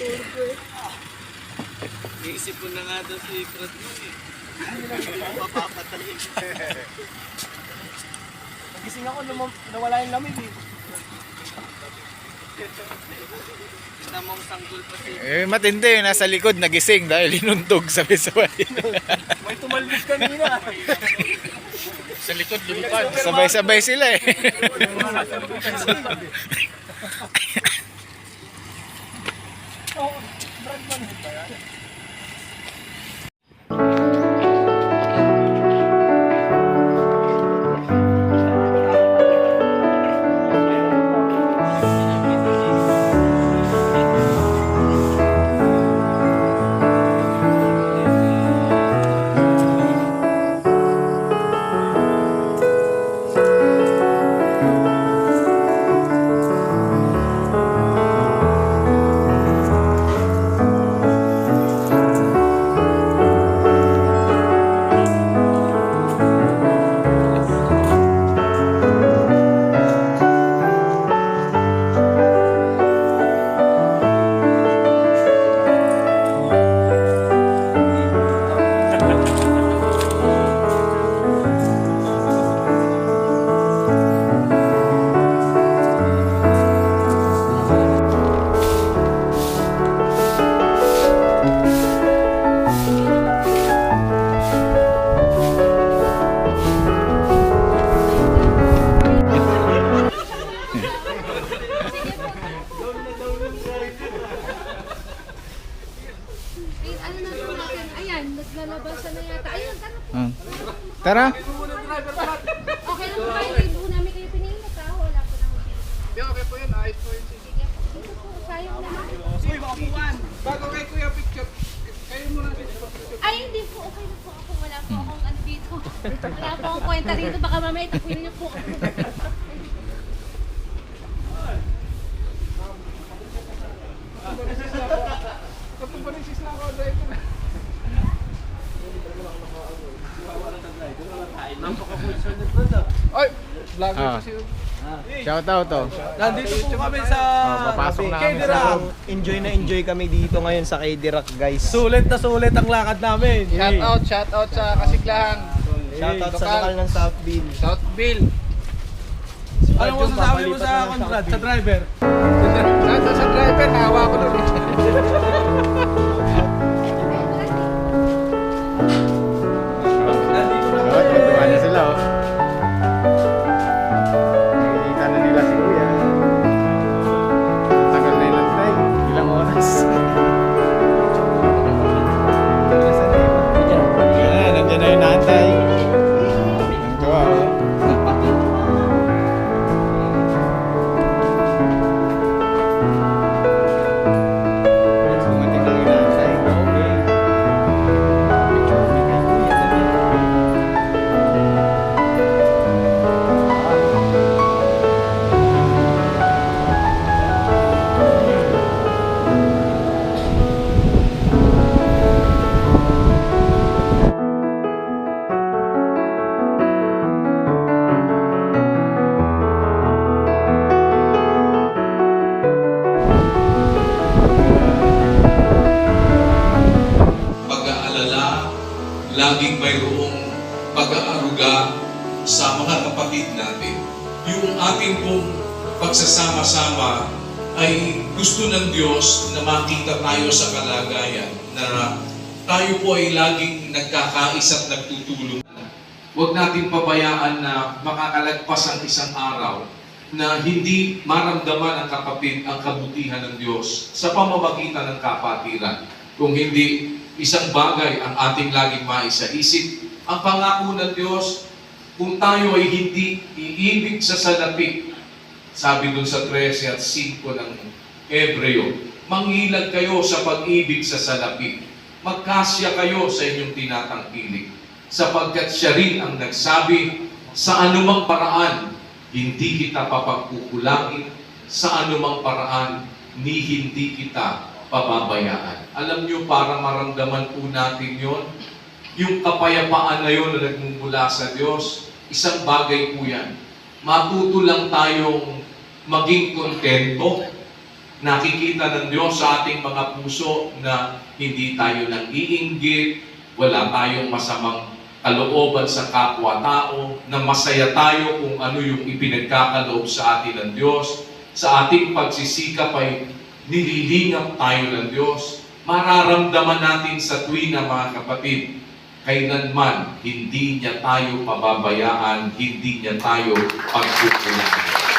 turbo eh. Iisip ko na nga daw si Ikrat mo eh. Hindi ko mapapatay. Nagising ako, lumam- nawala yung lamig eh. Namang sanggol pa Eh, matindi. Nasa likod, nagising dahil inuntog sabay-sabay. May tumalbis kanina. Sa likod, lumipad. sabay-sabay sila eh. Tara. Okay po. Wala po yun. Ayos po yun. Po. Dito po, sayang naman. Bago kay Kuya Picture, kayo muna dito. Ay, hindi. Okay po ako. Wala po akong ano dito. Wala po akong kwenta rito. Baka mamaya tapuin niyo po ako. Kapag pa rin sis na ako, driver. Ay, vlogger Ah. kasi. Shout out to. Nandito po kami sa... Oh, papasok na kami sa Enjoy na enjoy kami dito ngayon sa Kaidirak guys. Sulit na sulit ang lakad namin. Shout out, shout out sa Kasiklahan. Shoutout sa Lokal. ng Southville. South Bill. Ano mo sasabi mo sa Conrad, sa driver? Sa driver, hawa ko lang. Laging mayroong pag-aaruga sa mga kapatid natin. Yung ating pong pagsasama-sama ay gusto ng Diyos na makita tayo sa kalagayan na tayo po ay laging nagkakais at nagtutulong. Huwag natin pabayaan na makakalagpas ang isang araw na hindi maramdaman ng kapatid ang kabutihan ng Diyos sa pamamagitan ng kapatiran. Kung hindi isang bagay ang ating laging maisaisip, ang pangako ng Diyos, kung tayo ay hindi iibig sa salapi, sabi dun sa 13 at 5 ng Hebreo, mangilag kayo sa pag-ibig sa salapi. Magkasya kayo sa inyong tinatangkilik. Sapagkat siya rin ang nagsabi, sa anumang paraan, hindi kita papagkukulangin, sa anumang paraan, ni hindi kita pababayaan. Alam nyo, para maramdaman po natin yon, yung kapayapaan na yun na nagmumula sa Diyos, isang bagay po yan. Matuto lang tayong maging kontento. Nakikita ng Diyos sa ating mga puso na hindi tayo nang iinggit, wala tayong masamang kalooban sa kapwa-tao, na masaya tayo kung ano yung ipinagkakaloob sa atin ng Diyos. Sa ating pagsisikap ay nililingap tayo ng Diyos. Mararamdaman natin sa tuwina mga kapatid, kailanman hindi niya tayo pababayaan, hindi niya tayo pagkukulang.